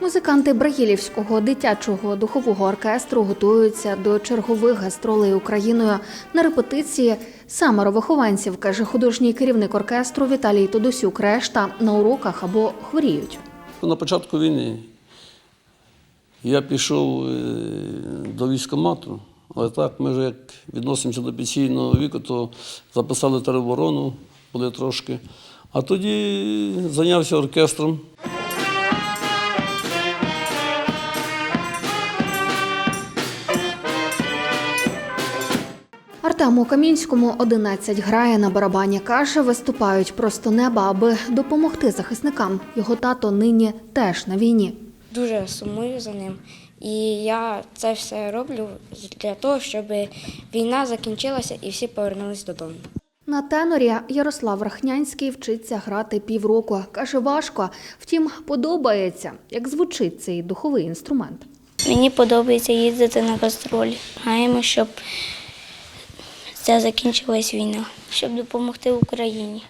Музиканти Брагілівського дитячого духового оркестру готуються до чергових гастролей Україною на репетиції самеро вихованців, каже художній керівник оркестру Віталій Тодосюк. Решта на уроках або хворіють. На початку війни я пішов е, до військкомату, але так, ми вже як відносимося до пенсійного віку, то записали тероборону, були трошки. А тоді зайнявся оркестром. Артему Камінському 11 грає на барабані. Каже, виступають просто неба, аби допомогти захисникам. Його тато нині теж на війні. Дуже сумую за ним. І я це все роблю для того, щоб війна закінчилася і всі повернулись додому. На тенорі Ярослав Рахнянський вчиться грати півроку. Каже, важко, втім, подобається, як звучить цей духовий інструмент. Мені подобається їздити на гастролі. Граємо, щоб ця закінчилась війна, щоб допомогти Україні.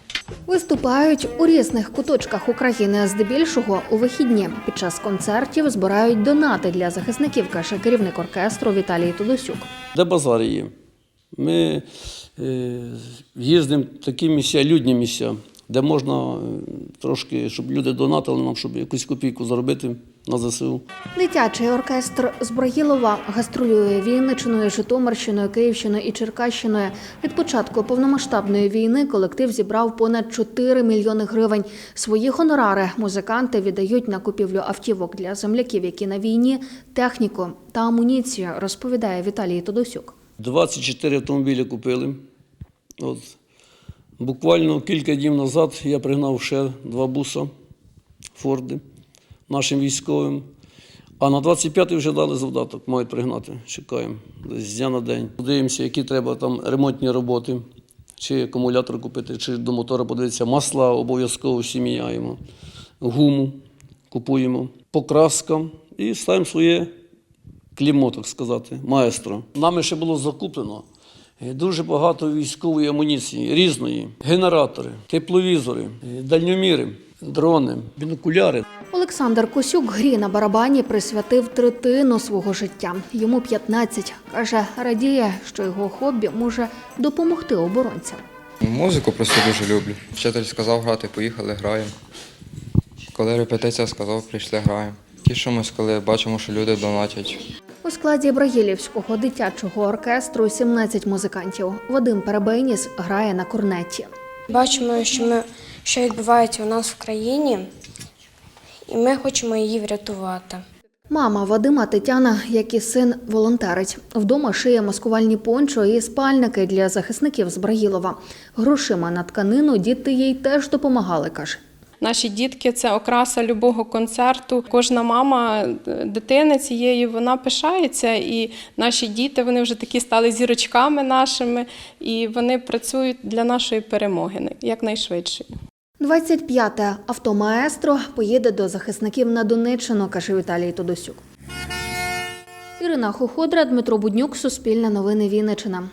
Виступають у різних куточках України, здебільшого у вихідні. Під час концертів збирають донати для захисників, каже керівник оркестру Віталій Тодосюк. Де базар є? Ми е, їздимо в такі місця, людні місця, де можна е, трошки, щоб люди донатили нам, щоб якусь копійку заробити на ЗСУ. Дитячий оркестр з Брагілова гастролює Вінничиною, Житомирщиною, Київщиною і Черкащиною. Від початку повномасштабної війни колектив зібрав понад 4 мільйони гривень. Свої гонорари музиканти віддають на купівлю автівок для земляків, які на війні, техніку та амуніцію, розповідає Віталій Тодосюк. 24 автомобілі купили. От. Буквально кілька днів назад я пригнав ще два буса Форди нашим військовим. А на 25-й вже дали завдаток, мають пригнати. Чекаємо десь з дня на день. Дивимося, які треба там ремонтні роботи, чи акумулятор купити, чи до мотора подивитися. Масла обов'язково всі міняємо, гуму купуємо, покраска і ставимо своє клімо, так сказати, маестро. Нами ще було закуплено дуже багато військової амуніції, різної, генератори, тепловізори, е, дальньоміри, дрони, бінокуляри. Олександр Косюк грі на барабані присвятив третину свого життя. Йому 15. Каже, радіє, що його хобі може допомогти оборонцям. Музику просто дуже люблю. Вчитель сказав грати, поїхали, граємо. Коли репетиція сказав, прийшли, граємо. Тішимось, коли бачимо, що люди донатять. У складі Брагілівського дитячого оркестру 17 музикантів. Вадим Перебейніс грає на корнеті. Бачимо, що, ми, що відбувається у нас в країні, і ми хочемо її врятувати. Мама Вадима Тетяна, як і син, волонтерить. Вдома шиє маскувальні пончо і спальники для захисників з Брагілова. Грошима на тканину діти їй теж допомагали, каже. Наші дітки це окраса любого концерту. Кожна мама е, дитини цієї вона пишається, і наші діти вони вже такі стали зірочками нашими, і вони працюють для нашої перемоги якнайшвидшої. 25-те автомаестро поїде до захисників на Донеччину, каже Віталій Тодосюк. Ірина Хоходра, Дмитро Буднюк, Суспільне новини Вінниччина.